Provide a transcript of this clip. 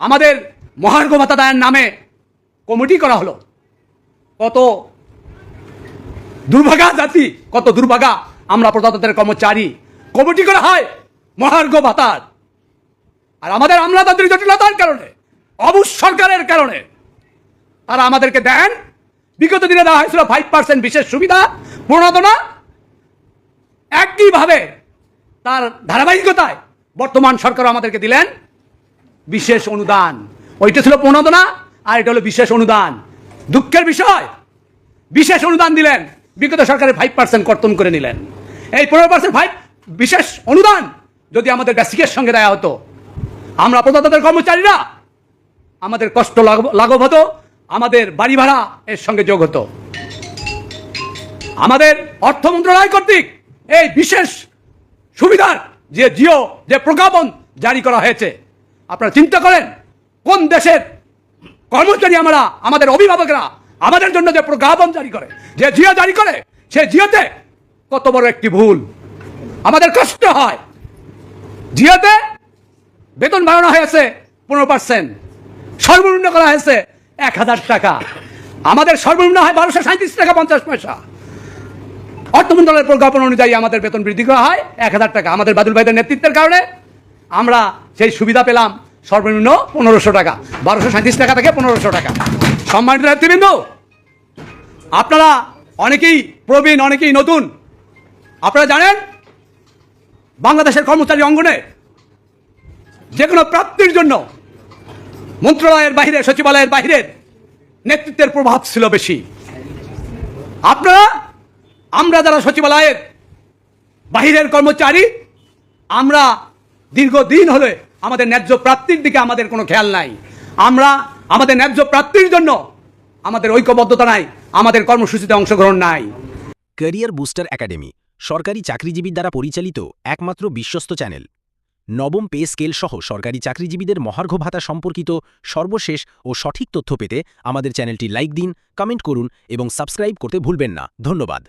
আমাদের মহার্ঘ ভাতা দায়ের নামে কমিটি করা হলো। কত দুর্ভাগা জাতি, কত দুর্ভাগা আমরা প্রজাতন্ত্রের কর্মচারী। কমিটি করা হয় মহার্ঘ ভাতার। আর আমাদের আমলাতান্ত্রিক জটিলতার কারণে অবুজ সরকারের কারণে তারা আমাদেরকে দেন। বিগত দিনে দেওয়া হয়েছিল ফাইভ পার্সেন্ট বিশেষ সুবিধা, প্রণোদনা। একইভাবে তার ধারাবাহিকতায় বর্তমান সরকার আমাদেরকে দিলেন। বিশেষ অনুদান। ওইটা ছিল প্রণোদনা, আর এটা হলো বিশেষ অনুদান। দুঃখের বিষয়, বিশেষ অনুদান দিলেন। বিগত সরকারের ফাইভ পার্সেন্ট কর্তন করে নিলেন। এই পনেরো পার্সেন্ট ফাইভ বিশেষ অনুদান যদি আমাদের বেসিকের সঙ্গে দেওয়া হতো, আমরা প্রজাতন্ত্রের কর্মচারীরা আমাদের কষ্ট লাঘব হতো, আমাদের বাড়ি ভাড়া এর সঙ্গে যোগ হতো। আমাদের অর্থ মন্ত্রণালয় কর্তৃক এই বিশেষ সুবিধার যে জিও, যে প্রজ্ঞাপন জারি করা হয়েছে আপনারা চিন্তা করেন, কোন দেশের কর্মচারী আমরা, আমাদের অভিভাবকরা আমাদের জন্য যে প্রজ্ঞাপন জারি করে, যে জিও জারি করে, সে জিওতে কত বড় একটি ভুল। আমাদের কষ্ট হয়। জিওতে বেতন বাড়ানো হয়েছে পনেরো পার্সেন্ট, সর্বনিম্ন করা হয়েছে এক হাজার টাকা। আমাদের সর্বনিম্ন হয় বারোশো সাঁত্রিশ টাকা পঞ্চাশ পয়সা। অর্থ মন্ত্রণালয়ের প্রজ্ঞাপন অনুযায়ী আমাদের বেতন বৃদ্ধি করা হয় এক হাজার টাকা। আমাদের বাদুল ভাইদের নেতৃত্বের কারণে আমরা সেই সুবিধা পেলাম। সর্বনিম্ন পনেরোশো টাকা। বারোশো সাঁত্রিশ টাকা থেকে পনেরোশো টাকা। সম্মানিত নেতৃবৃন্দ, আপনারা অনেকেই প্রবীণ, অনেকেই নতুন। আপনারা জানেন, বাংলাদেশের কর্মচারী অঙ্গনে যে কোনো প্রাপ্তির জন্য মন্ত্রণালয়ের বাইরে সচিবালয়ের বাইরের নেতৃত্বের প্রভাব ছিল বেশি। আপনারা, আমরা যারা সচিবালয়ের বাহিরের কর্মচারী, আমরা দীর্ঘদিন হলে আমাদের ন্যায্য প্রাপ্তির দিকে আমাদের কোনো খেয়াল নাই। আমরা আমাদের ন্যায্য প্রাপ্তির জন্য আমাদের ঐক্যবদ্ধতা নাই, আমাদের কর্মসূচিতে অংশগ্রহণ নাই। ক্যারিয়ার বুস্টার একাডেমি, সরকারি চাকরিজীবীর দ্বারা পরিচালিত একমাত্র বিশ্বস্ত চ্যানেল। নবম পে স্কেল সহ সরকারি চাকরিজীবীদের মহার্ঘ ভাতা সম্পর্কিত সর্বশেষ ও সঠিক তথ্য পেতে আমাদের চ্যানেলটি লাইক দিন, কমেন্ট করুন এবং সাবস্ক্রাইব করতে ভুলবেন না। ধন্যবাদ।